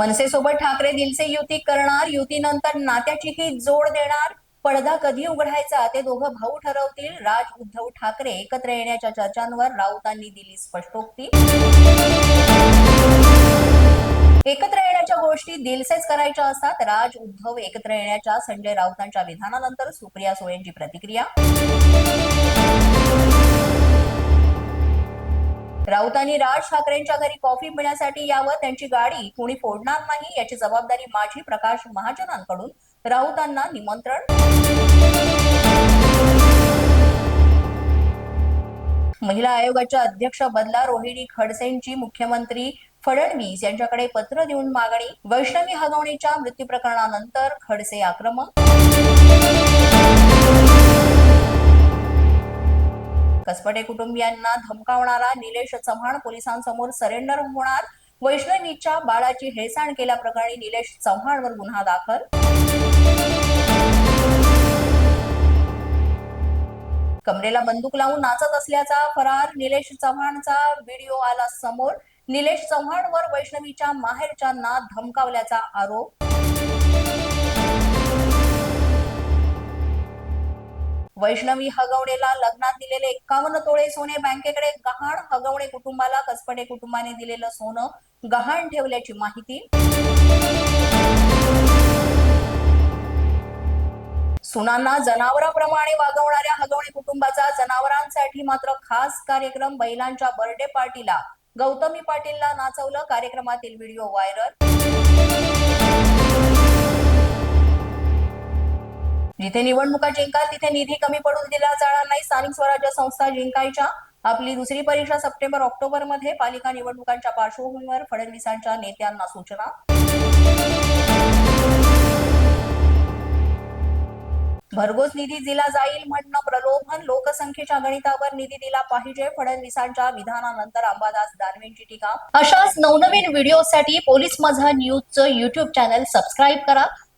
मनसेसोबत ठाकरे दिलसे युती करणार युतीनंतर नात्याचीही जोड देणार पडदा कधी उघडायचा ते दोघं भाऊ ठरवतील. राज उद्धव ठाकरे एकत्र येण्याच्या चर्चांवर राऊतांनी दिली स्पष्टोक्ती. एकत्र येण्याच्या गोष्टी दिलसेच करायच्या असतात. राज उद्धव एकत्र येण्याच्या संजय राऊतांच्या विधानानंतर सुप्रिया सुळेंची प्रतिक्रिया. राऊतांनी राज ठाकरेंच्या घरी कॉफी पिण्यासाठी यावं त्यांची गाडी कोणी फोडणार नाही याची जबाबदारी माझी प्रकाश महाजनांकडून. राऊतांना निमंत्रण. महिला आयोगाच्या अध्यक्ष बदला रोहिणी खडसेंची मुख्यमंत्री फडणवीस यांच्याकडे पत्र देऊन मागणी. वैष्णवी हगवणीच्या मृत्यू प्रकरणानंतर खडसे आक्रमक. कसपटे कुटुंबियांना धमकावणारा निलेश चव्हाण पोलिसांसमोर सरेंडर होणार. वैष्णवीच्या बाळाची हेळसाण केल्याप्रकरणी निलेश चव्हाणवर गुन्हा दाखल. कमरेला बंदूक लावून नाचत असल्याचा फरार निलेश चव्हाणचा व्हिडिओ आला समोर. निलेश चव्हाणवर वैष्णवीच्या माहेरच्यांना धमकावल्याचा आरोप. वैष्णवी हगवडेला लग्नात दिलेले एक्कावन्न तोळे सोने बँकेकडे गहाण हगवणे कुटुंबाला कसपडे कुटुंबाने दिलेलं सोनं गहाण ठेवल्याची माहिती. सुनांना जनावरांप्रमाणे वागवणाऱ्या हगवणे कुटुंबाचा जनावरांसाठी मात्र खास कार्यक्रम बैलांच्या बर्थडे पार्टीला गौतमी पाटीलला नाचवलं कार्यक्रमातील व्हिडिओ व्हायरल. जिथे निवडणुका जिंकाल तिथे निधी कमी पडून दिला जाणार नाही. स्थानिक स्वराज्य संस्था जिंकायच्या. आपली दुसरी परीक्षा सप्टेंबर ऑक्टोबरमध्ये पालिका निवडणुकांच्या पार्श्वभूमीवर फडणवीसांच्या नेत्यांना सूचना. भरघोस निधी दिला जाईल म्हणणं प्रलोभन. लोकसंख्येच्या गणितावर निधी दिला पाहिजे. फडणवीसांच्या विधानानंतर अंबादास दानवेंची टीका. अशाच नवनवीन व्हिडिओसाठी पोलीस माझा न्यूजचं युट्यूब चॅनल सबस्क्राईब करा.